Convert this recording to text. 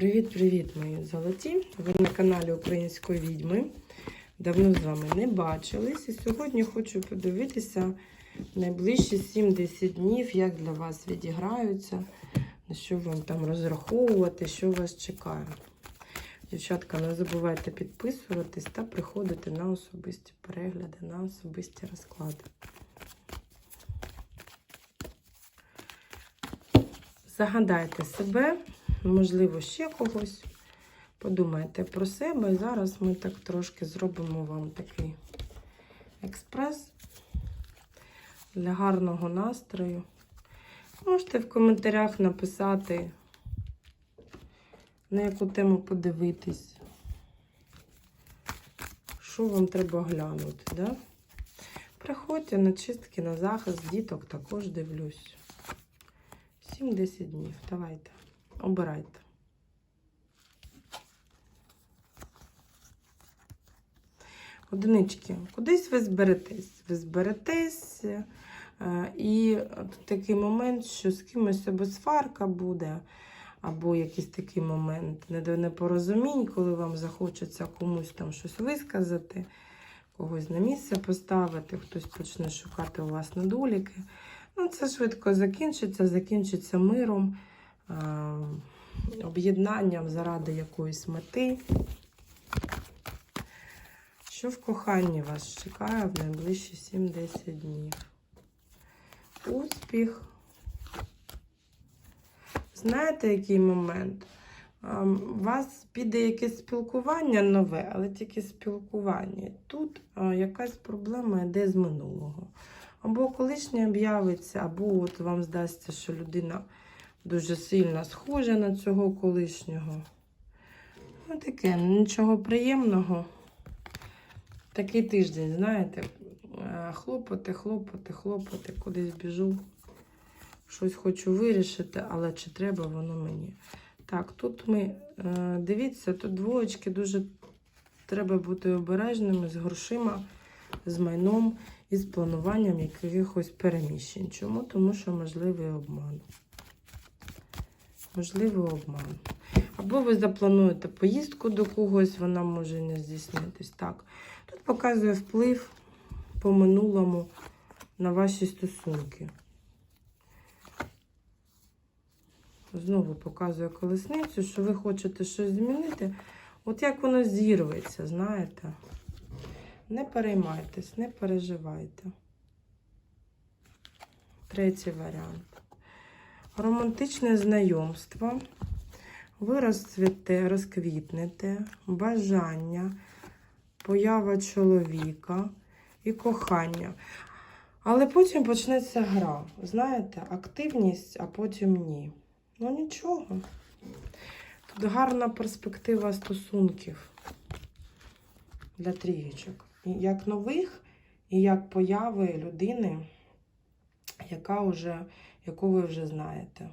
Привіт-привіт, мої золоті! Ви на каналі Української відьми. Давно з вами не бачились. І сьогодні хочу подивитися найближчі 70 днів, як для вас відіграються, на що вам там розраховувати, що вас чекає. Дівчатка, не забувайте підписуватись та приходити на особисті перегляди, на особисті розклади. Загадайте себе, можливо, ще когось. Подумайте про себе. Зараз ми так трошки зробимо вам такий експрес для гарного настрою. Можете в коментарях написати, на яку тему подивитись, що вам треба глянути. Да? Приходьте на чистки, на захист, діток також дивлюсь. 7-10 днів. Давайте. Обирайте. Одинички. Кудись ви зберетесь. Ви зберетесь. е, І такий момент, що з кимось або сварка буде, або якийсь такий момент непорозумінь, коли вам захочеться комусь там щось висказати, когось на місце поставити, хтось почне шукати у вас недоліки. Ну, це швидко закінчиться, закінчиться миром, об'єднанням заради якоїсь мети. Що в коханні вас чекає в найближчі 7-10 днів? Успіх. Знаєте, який момент? У вас піде якесь спілкування нове, але тільки спілкування. Тут якась проблема йде з минулого. Або колишнє об'явиться, або от вам здасться, що людина дуже сильно схожа на цього колишнього. Ну, таке, нічого приємного. Такий тиждень, знаєте, е, хлопоти, хлопоти, хлопоти, кудись біжу. Щось хочу вирішити, але чи треба воно мені? Так, тут ми, е, дивіться, тут двоєчки дуже треба бути обережними з грошима, з майном і з плануванням якихось переміщень. Чому? Тому що можливий обман. Можливий обман. Або ви заплануєте поїздку до когось, вона може не здійснитись. Так. Тут показує вплив по минулому на ваші стосунки. Знову показує колесницю, що ви хочете щось змінити. От як воно зірветься, знаєте? Не переймайтесь, не переживайте. Третій варіант. Романтичне знайомство. Ви розцвіте, розквітнете, бажання, поява чоловіка і кохання. Але потім почнеться гра. Знаєте, активність, а потім ні. Ну нічого. Тут гарна перспектива стосунків для трієчок. Як нових, і як появи людини, яка вже, яку ви вже знаєте.